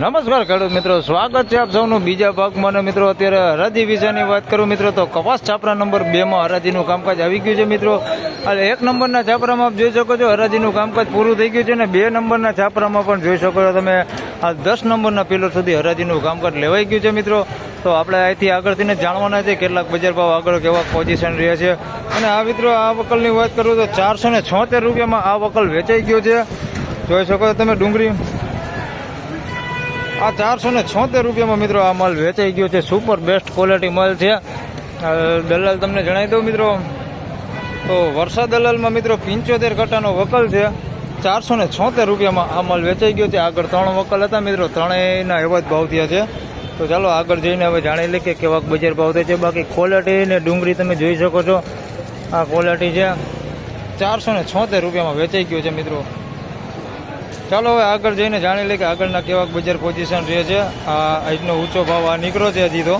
નમસ્કાર ખેડૂત મિત્રો, સ્વાગત છે આપ સૌનું બીજા ભાગમાં. અને મિત્રો, અત્યારે હરાજી વિશેની વાત કરું મિત્રો, તો કપાસ છાપરા નંબર બેમાં હરાજીનું કામકાજ આવી ગયું છે મિત્રો. અને એક નંબરના છાપરામાં આપ જોઈ શકો છો, હરાજીનું કામકાજ પૂરું થઈ ગયું છે અને બે નંબરના છાપરામાં પણ જોઈ શકો છો તમે, આ દસ નંબરના પિલર સુધી હરાજીનું કામકાજ લેવાઈ ગયું છે મિત્રો. તો આપણે અહીંથી આગળથીને જાણવાના છે કેટલાક બજાર ભાવ આગળ કેવા પોઝિશન રહે છે. અને આ મિત્રો, આ વકલની વાત કરું તો ચારસો છોતેર રૂપિયામાં આ વકલ વેચાઈ ગયો છે. જોઈ શકો છો તમે ડુંગળી. આ ચારસો ને છોતેર રૂપિયામાં મિત્રો આ માલ વેચાઈ ગયો છે. સુપર બેસ્ટ ક્વોલિટી માલ છે. દલાલ તમને જણાવી દઉં મિત્રો. તો વરસાદ દલાલમાં મિત્રો પંચોતેર કટ્ટાનો વકલ છે. ચારસો ને છોતેર રૂપિયામાં આ માલ વેચાઈ ગયો છે. આગળ ત્રણ વકલ હતા મિત્રો. ત્રણેયના એવા જ ભાવ થયા છે. તો ચાલો આગળ જઈને હવે જાણી લઈએ કે કેવાક બજાર ભાવ થાય છે. બાકી ક્વોલિટી ને ડુંગળી તમે જોઈ શકો છો. આ ક્વોલિટી છે. ચારસો ને છોતેર રૂપિયામાં વેચાઈ ગયો છે મિત્રો. ચાલો હવે આગળ જઈને જાણી લઈએ કે આગળના કેવા બજાર પોઝિશન રહે છે. આ આજનો ઊંચો ભાવ આ નીકળ્યો છે હજી તો.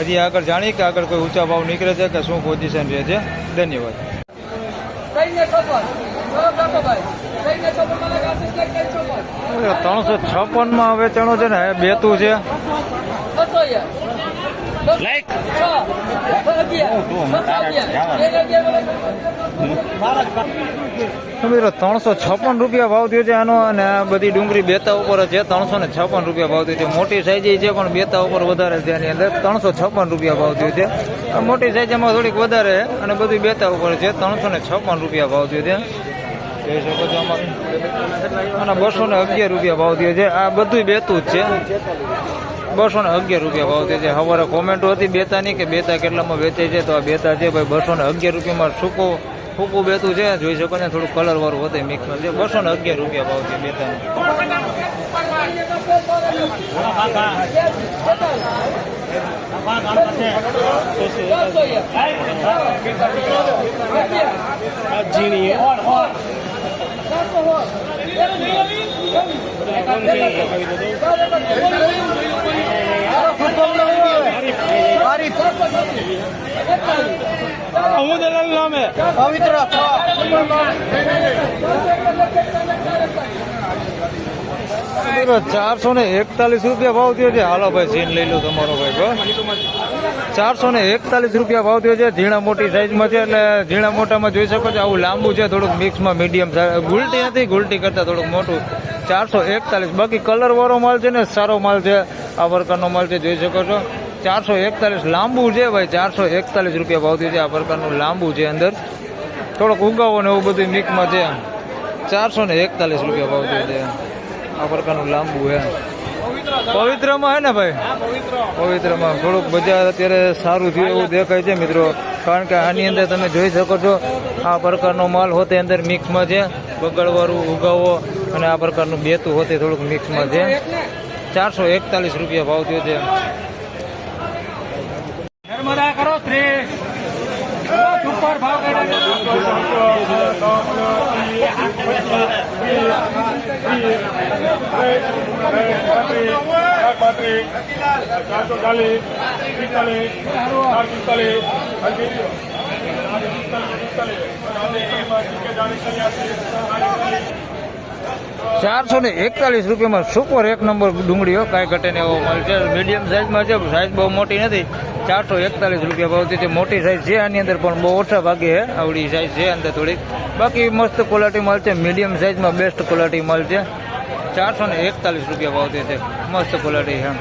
હજી આગળ જાણીએ કે આગળ કોઈ ઊંચા ભાવ નીકળે છે કે શું પોઝિશન રહે છે. ધન્યવાદ. ત્રણસો છપ્પનમાં વેચાણો છે ને બેતું છે. લાઈક મિત્રો ત્રણસો છપ્પન રૂપિયા ભાવ થયો છે આનો અને આ બધી ડુંગળી બેતા ઉપર છે. ત્રણસો ને છપ્પન રૂપિયા ભાવ થયો છે. મોટી સાઈઝ છે, પણ બેતા ઉપર વધારે છે એની અંદર. ત્રણસો છપ્પન રૂપિયા ભાવ થયો છે. મોટી સાઈઝમાં થોડીક વધારે અને બધું બેતા ઉપર છે. ત્રણસો ને છપ્પન રૂપિયા ભાવ થયો છે. અને બસો ને અગિયાર રૂપિયા ભાવ થયો છે. આ બધું બેતું જ છે. બસો ને અગિયાર રૂપિયા ભાવ થયો છે. સવારે કોમેન્ટો હતી બેતાની કે બેતા કેટલામાં વેચે છે? તો આ બેતા છે ભાઈ બસો ને અગિયાર રૂપિયામાં સૂકો સૂકું બેતું છે. જોઈ શકો ને, થોડું કલર વાળું હોતે મિક્સ છે બસો ને અગિયાર રૂપિયા ભાવ છે બેતાનું. હું નામે ચારસો ને એકતાલીસ રૂપિયા ભાવ થયો છે. હાલો ભાઈ, સીન લઈ લો તમારો ભાઈ ચારસો ને એકતાલીસ રૂપિયા ભાવ થયો છે. ઝીણા મોટી સાઈઝમાં છે એટલે ઝીણા મોટામાં જોઈ શકો છો. આવું લાંબુ છે, થોડુંક મિક્સમાં મીડિયમ ગુલટી નથી, ગુલટી કરતાં થોડુંક મોટું. ચારસો એકતાલીસ. બાકી કલર વાળો માલ છે ને સારો માલ છે. આ પ્રકારનો માલ છે, જોઈ શકો છો. ચારસો એકતાલીસ લાંબુ છે ભાઈ, ચારસો એકતાલીસ રૂપિયા ભાવથી છે આ પ્રકારનું લાંબુ છે અંદર. થોડોક ઉગાવો ને એવું બધું મિક્સમાં છે ચારસો ને એકતાલીસ રૂપિયા ભાવથી છે. આ પ્રકારનું લાંબુ છે. પવિત્રમાં હે ને ભાઈ? પવિત્રમાં. થોડુંક બજાર અત્યારે સારું થયું એવું દેખાય છે મિત્રો. કારણ કે આની અંદર તમે જોઈ શકો છો, આ પ્રકારનો માલ હોતે અંદર મિક્સમાં છે. બગડવાળું ઉગાવો અને આ પ્રકારનું બેતું હોતે થોડુંક મિક્સમાં છે. ચારસો એકતાલીસ રૂપિયા ભાવ થયો છે નર્મદા કરો શ્રી સુપર ભાવ ચારસો ચાલીસ પિસ્તાલીસ ચાર પિસ્તાલીસ ચારસો ને એકતાલીસ રૂપિયામાં સુપર એક નંબર ડુંગળીઓ કાંઈ ઘટે ને એવો માલ છે. મીડિયમ સાઇઝમાં છે સાઇઝ બહુ મોટી નથી. ચારસો એકતાલીસ રૂપિયા ભાવથી છે મોટી સાઇઝ છે. આની અંદર પણ બહુ ઓછા ભાગે છે આવડી સાઇઝ છે અંદર થોડીક. બાકી મસ્ત ક્વોલિટી માલ છે. મીડિયમ સાઇઝમાં બેસ્ટ ક્વોલિટી માલ છે. ચારસો ને એકતાલીસ રૂપિયા ભાવથી છે મસ્ત ક્વોલિટી છે.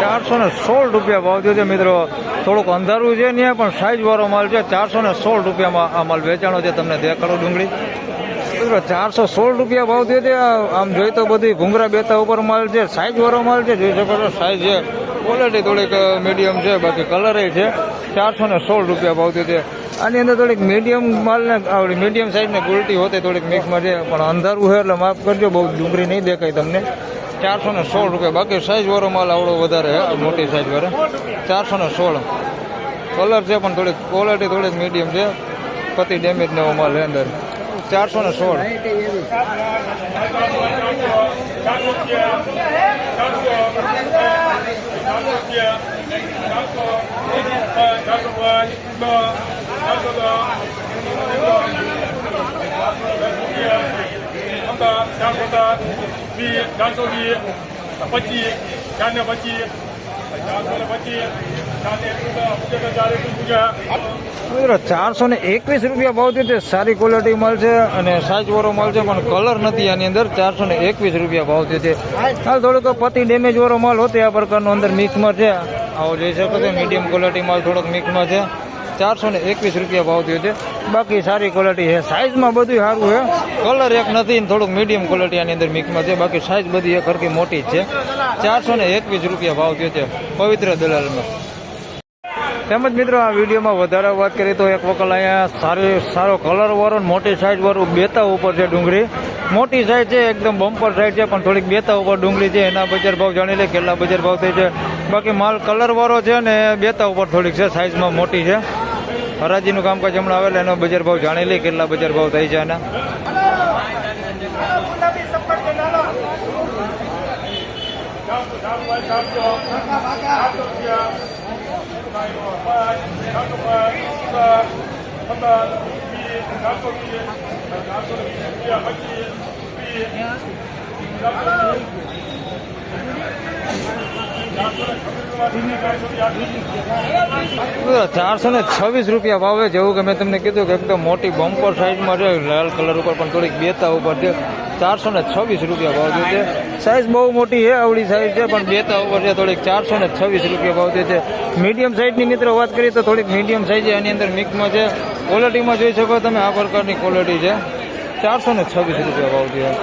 ચારસો ને સોળ રૂપિયા ભાવ થયો મિત્રો. થોડુંક અંધારું છે નહીં પણ સાઈઝ વાળો માલ છે. ચારસો ને સોળ રૂપિયામાં આ માલ વેચાણો છે. તમને દેખાડો ડુંગળી. મિત્રો, ચારસો સોળ રૂપિયા ભાવ થયો આમ જોઈ તો બધી ભૂંગરા બેતા ઉપર માલ છે. સાઈઝ વાળો માલ છે. જોઈ શકો છો સાઈઝ છે. ક્વોલિટી થોડીક મીડિયમ છે. બાકી કલર છે. ચારસો ને સોળ રૂપિયા ભાવ થયો છે. આની અંદર થોડીક મીડિયમ માલ ને આવડી મીડિયમ સાઈઝ ને ગુલટી હોતે થોડીક મિક્સમાં છે, પણ અંધારું છે એટલે માફ કરજો, બહુ ડુંગળી નહીં દેખાય તમને. ચારસો ને સોળ રૂપિયા. બાકી સાઈઝવાળો માલ આવડો વધારે મોટી સાઈઝવાળો ચારસો ને સોળ. કલર છે પણ થોડીક ક્વોલિટી થોડીક મીડિયમ છે. પતિ ડેમેજ ને માલ અંદર. ચારસો ને સોળ ચારસો દસ વીસ ચારસો વીસ પચીસ ચાર ને પચીસ ચારસો ને પચીસ ચાર ને ચાર એકવીસ પૂજા મિત્રો, ચારસો ને એકવીસ રૂપિયા ભાવ થયો છે. સારી ક્વોલિટી મળશે અને સાઈઝ વાળો મળશે, પણ કલર નથી આની અંદર. ચારસો ને એકવીસ રૂપિયા ભાવ થયો છે. હાલ થોડોક પતિ ડેમેજ વાળો માલ હોતો, આ પ્રકારનો અંદર મિક્સમાં છે. આવો જોઈ શકો છો મીડિયમ ક્વોલિટી માલ થોડોક મિક્સમાં છે. ચારસો ને એકવીસ રૂપિયા ભાવ થયો છે. બાકી સારી ક્વોલિટી છે. સાઈઝમાં બધું સારું છે. કલર એક નથી ને થોડુંક મીડિયમ ક્વોલિટી આની અંદર મિક્સમાં છે. બાકી સાઈઝ બધી એક હરકી મોટી જ છે. ચારસો ને એકવીસ રૂપિયા ભાવ થયો છે. પવિત્ર દલાલમાં તેમજ મિત્રો આ વિડીયોમાં વધારે વાત કરીએ તો એક વખત અહીંયા સારી, સારો કલર વાળો ને મોટી સાઈઝ વાળું બેતા ઉપર છે ડુંગળી. મોટી સાઈઝ છે, એકદમ બમ્પર સાઈડ છે, પણ થોડીક બેતા ઉપર ડુંગળી છે. એના બજાર ભાવ જાણી લે કેટલા બજાર ભાવ થઈ છે. બાકી માલ કલર વાળો છે ને બેતા ઉપર થોડીક છે સાઈઝમાં મોટી છે. હરાજીનું કામકાજ હમણાં આવેલા, એનો બજાર ભાવ જાણી લે કેટલા બજાર ભાવ થઈ છે એના ચારસો ચારસો ચારસો ને છવ્વીસ રૂપિયા ભાવે જેવું કે મેં તમને કીધું કે એકદમ મોટી બમ્પર સાઈડમાં છે, લાલ કલર ઉપર પણ થોડીક બેતા ઉપર છે. ચારસો ને છવ્વીસ રૂપિયા ભાવ થયો છે. સાઇઝ બહુ મોટી છે, આવડી સાઇઝ છે, પણ બેતા ઉપર છે થોડીક ચારસો ને છવ્વીસ રૂપિયા ભાવ થયો છે. મીડિયમ સાઇઝની મિત્રો વાત કરીએ તો થોડીક મીડિયમ સાઇઝ છે એની અંદર મિક્સમાં છે. ક્વોલિટીમાં જોઈ શકો તમે, આ પ્રકારની ક્વોલિટી છે. ચારસો ને છવ્વીસ રૂપિયા ભાવ થયો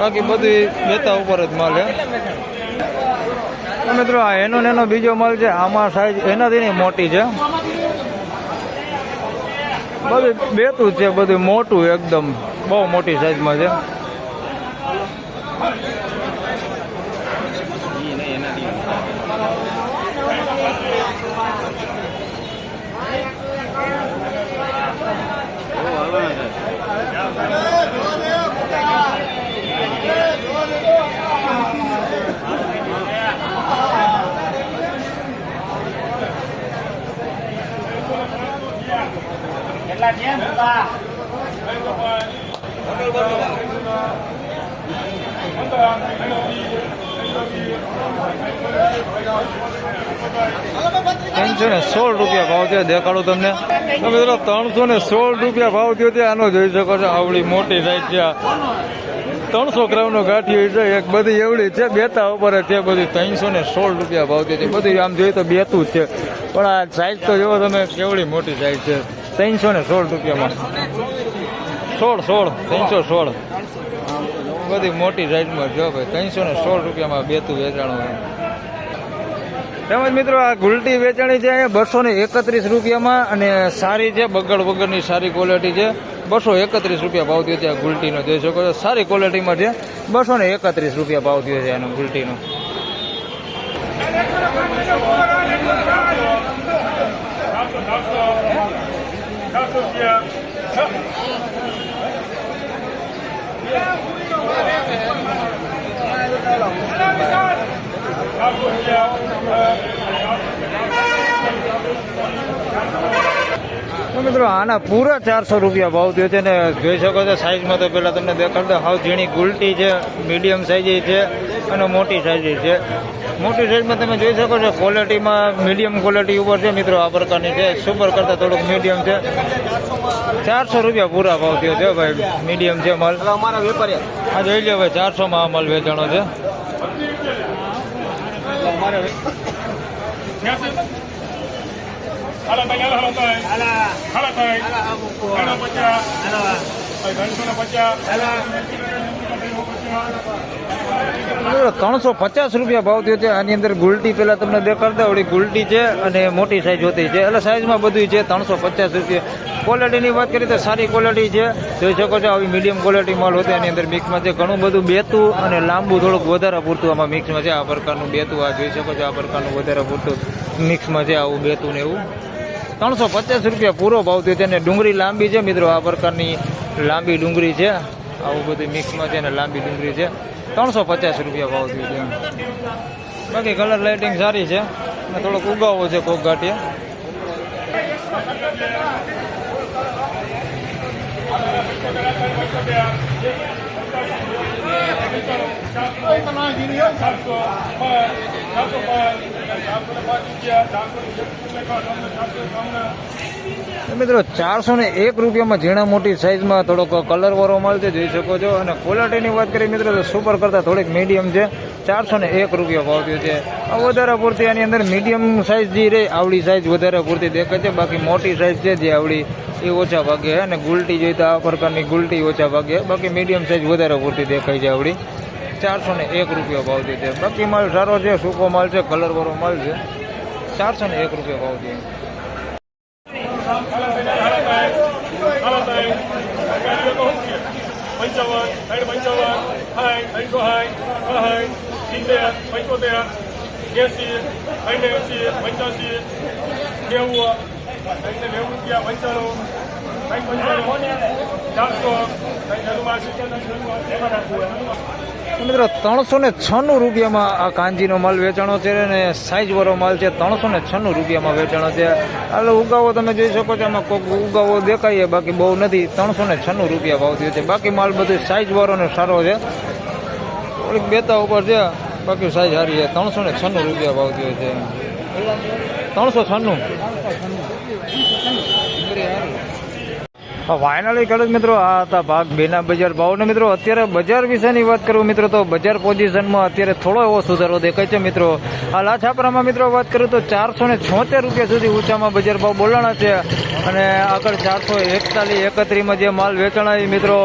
બાકી બધી બેતા ઉપર જ માલ છે. મિત્રો, આ એનો એનો બીજો માલ છે. આમાં સાઈઝ એનાથી નહીં મોટી છે. બધું બેતું જ છે, બધું મોટું એકદમ. બહુ મોટી સાઈઝમાં છે. Là nhé, ta. ત્રણસો સોળ રૂપિયા ભાવ છે દેખાડો તમને. તમે ત્રણસો ને સોળ રૂપિયા ભાવ થયો છે આનો જોઈ શકો છો, આવડી મોટી સાઈઝ છે ત્રણસો ગ્રામનો હોય છે, એક બધી એવડી છે, બેતા ઉપર છે બધી. ત્રણસો ને સોળ રૂપિયા ભાવ થયો છે. બધી આમ જોઈએ તો બેતું જ છે. પણ આ સાઈઝ તો જોવો તમે, કેવડી મોટી સાઈઝ છે. ત્રણસો ને સોળ રૂપિયામાં. સોળ સોળ, ત્રણસો સોળ. બધી મોટી રાઈડમાં જો ભાઈ, ત્રણસો ને સોળ રૂપિયામાં બેતું વેચાણું તેમજ મિત્રો, આ ગુલટી વેચાણી છે અહીંયા બસો ને એકત્રીસ રૂપિયામાં અને સારી છે બગડ વગરની સારી ક્વોલિટી છે બસો એકત્રીસ રૂપિયા ભાવ થયો છે આ ગુલટીનો, જોઈ શકો છો, સારી ક્વોલિટીમાં છે બસો ને એકત્રીસ રૂપિયા ભાવ થયો છે એનો ગુલટીનો. ચારસો મિત્રો, આના પૂરા ચારસો રૂપિયા ભાવ થયો છે ને જોઈ શકો છો સાઈઝમાં તો પહેલાં તમને દેખાડતો હાવ ઝીણી ગુલટી છે મીડિયમ સાઈઝ છે અને મોટી સાઈઝ છે. મોટી સાઈઝમાં તમે જોઈ શકો છો ક્વોલિટીમાં મીડિયમ ક્વોલિટી ઉપર છે મિત્રો આ પ્રકારની છે સુપર કરતાં થોડુંક મીડિયમ છે ચારસો રૂપિયા પૂરા ભાવ થયો છે ભાઈ મીડિયમ છે માલ અમારા વેપારી આ જોઈ લો ભાઈ ચારસોમાં આ માલ વેચાણો છે હાલો ભાઈ હાલો ભાઈ હાલો ભાઈ હાલો પચાસ ભાઈ ત્રણસો ને પચાસ ત્રણસો પચાસ રૂપિયા ભાવ થયો છે. આની અંદર ગુલટી પેલા તમને દેખાડતા ઓળી ગુલટી છે અને મોટી સાઈઝ હોતી છે. એટલે સાઈઝમાં બધું છે. ત્રણસો પચાસ રૂપિયા. ક્વોલિટીની વાત કરીએ તો સારી ક્વોલિટી છે. જોઈ શકો છો આવી મીડિયમ ક્વોલિટી માલ હોતી. એની અંદર મિક્સમાં છે. ઘણું બધું બેતું અને લાંબુ થોડુંક વધારે પૂરતું આમાં મિક્સમાં છે. આ પ્રકારનું બેતું આ જોઈ શકો છો. આ પ્રકારનું વધારે પૂરતું મિક્સમાં છે આવું બેતું ને એવું. ત્રણસો પચાસ રૂપિયા પૂરો ભાવ થયો છે. અને ડુંગળી લાંબી છે. મિત્રો, આ પ્રકારની લાંબી ડુંગળી છે. આવું બધું મિક્સમાં છે ને લાંબી ડુંગળી છે. ત્રણસો પચાસ રૂપિયા ભાવ થયું છે બાકી કલર લાઇટિંગ સારી છે. અને થોડોક ઉગાવો છે કોક ગાંઠિયા ચારસો મિત્રો, ચારસો ને એક રૂપિયામાં ઝીણા મોટી સાઇઝમાં થોડોક કલર વાળો મળશે જોઈ શકો છો. અને ક્વોલિટીની વાત કરીએ મિત્રો, તો સુપર કરતાં થોડીક મીડિયમ છે. ચારસો ને એક રૂપિયા ભાવ થયો છે. વધારે પૂરતી આની અંદર મીડિયમ સાઇઝ જે રહી આવડી સાઇઝ વધારે પૂરતી દેખાય છે. બાકી મોટી સાઇઝ છે જે આવડી એ ઓછા ભાગે અને ગુલટી જોઈ તો આ પ્રકારની ગુલટી ઓછા ભાગે બાકી મીડિયમ સાઇઝ વધારે પૂરતી દેખાય છે આવડી. ચારસો ને એક રૂપિયા ભાવ જોઈએ છે બાકી માલ સારો છે, સૂકો માલ છે કલર વાળો માલ છે. ચારસો ને એક રૂપિયા ભાવ જોઈએ પંચાવન સાઠ પંચાવન સાઠ ત્રણસો સાઠ સાઠ સિત્તેર પંચોતેર એસી ત્રણને એસી પંચ્યાસી નેવું ત્રણને નેવું રૂપિયા પંચાણું અહીં પંચાણું ચારસો રાખવું મિત્રો ત્રણસો ને છન્નું રૂપિયામાં આ કાંજીનો માલ વેચાણો છે અને સાઈઝ વાળો માલ છે ત્રણસો ને છન્નું રૂપિયામાં વેચાણો છે. એટલે ઉગાવો તમે જોઈ શકો છો, આમાં કોઈક ઉગાવો દેખાય, બાકી બહુ નથી. ત્રણસો ને છન્નું રૂપિયા ભાવ થયો છે. બાકી માલ બધું સાઈઝ વાળો ને સારો છે. થોડીક બેતા ઉપર છે, બાકી સાઈઝ સારી છે. ત્રણસો ને છન્નું રૂપિયા ભાવ થયો છે. ત્રણસો છન્નું? ફાઇનલી ખેડૂત મિત્રો. આ હતા ભાગ બેના બજાર ભાવને મિત્રો, અત્યારે બજાર વિશેની વાત કરું મિત્રો, તો બજાર પોઝિશનમાં અત્યારે થોડો એવો સુધારો દેખાય છે મિત્રો. આ લાછાપરામાં મિત્રો વાત કરું તો ચારસો ને છોતેર રૂપિયા સુધી ઊંચામાં બજાર ભાવ બોલાણા છે. અને આગળ ચારસો એકતાલીસ એકત્રીસમાં જે માલ વેચાણા મિત્રો,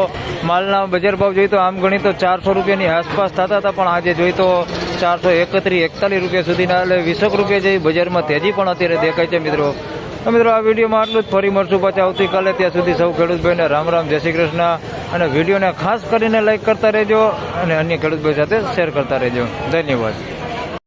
માલના બજાર ભાવ જોઈએ તો આમ ગણી તો ચારસો રૂપિયાની આસપાસ થતા હતા, પણ આજે જોઈએ તો ચારસો એકત્રીસ એકતાલીસ રૂપિયા સુધીના એટલે વીસક રૂપિયા જેવી બજારમાં તેજી પણ અત્યારે દેખાય છે મિત્રો. તો મિત્રો, આ વિડીયોમાં આટલું જ. ફરી મળશું પછી આવતીકાલે. ત્યાં સુધી સૌ ખેડૂત ભાઈને રામ રામ, જય શ્રી કૃષ્ણ. અને વિડીયોને ખાસ કરીને લાઈક કરતા રહેજો અને અન્ય ખેડૂત ભાઈ સાથે શેર કરતા રહેજો. ધન્યવાદ.